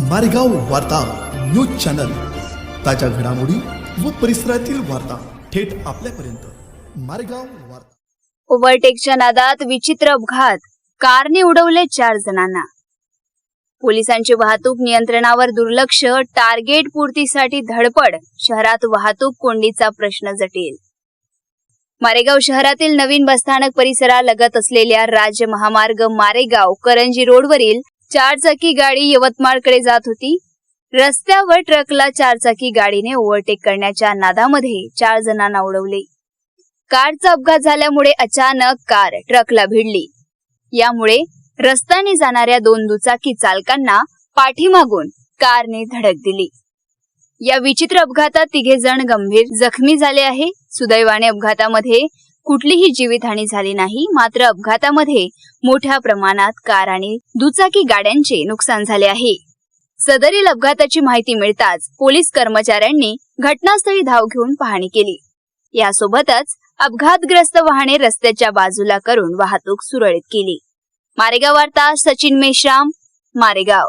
मारेगाव वार्ता news channel. ताज्या घडामोडी व परिसरातील वार्ता थेट आपल्यापर्यंत. मारेगाव वार्ता. ओव्हरटेकच्या नादात विचित्र अपघात. कारने उडवले चार जणांना. पोलिसांचे वाहतूक नियंत्रणावर दुर्लक्ष. टार्गेट पूर्तीसाठी धडपड. शहरात वाहतूक कोंडीचा प्रश्न जटील. मारेगाव शहरातील नवीन बसस्थानक परिसरालगत असलेल्या राज्य महामार्ग मारेगाव करंजी रोडवरील चारचाकी गाडी यवतमाळकडे जात होती. रस्त्यावर ट्रकला चारचाकी गाडीने ओव्हरटेक करण्याच्या नादामध्ये चार जणांना उडवले. कारचा अपघात झाल्यामुळे अचानक कार ट्रकला भिडली. यामुळे रस्त्याने जाणाऱ्या दोन दुचाकी चालकांना पाठीमागून कारने धडक दिली. या विचित्र अपघातात तिघे जण गंभीर जखमी झाले आहे. सुदैवाने अपघातामध्ये कुठलीही जीवितहानी झाली नाही मात्र अपघातामध्ये मोठ्या प्रमाणात कार आणि दुचाकी गाड्यांचे नुकसान झाले आहे. सदरील अपघाताची माहिती मिळताच पोलीस कर्मचाऱ्यांनी घटनास्थळी धाव घेऊन पाहणी केली. यासोबतच अपघातग्रस्त वाहने रस्त्याच्या बाजूला करून वाहतूक सुरळीत केली. मारेगाव वार्ता सचिन मेश्राम मारेगाव.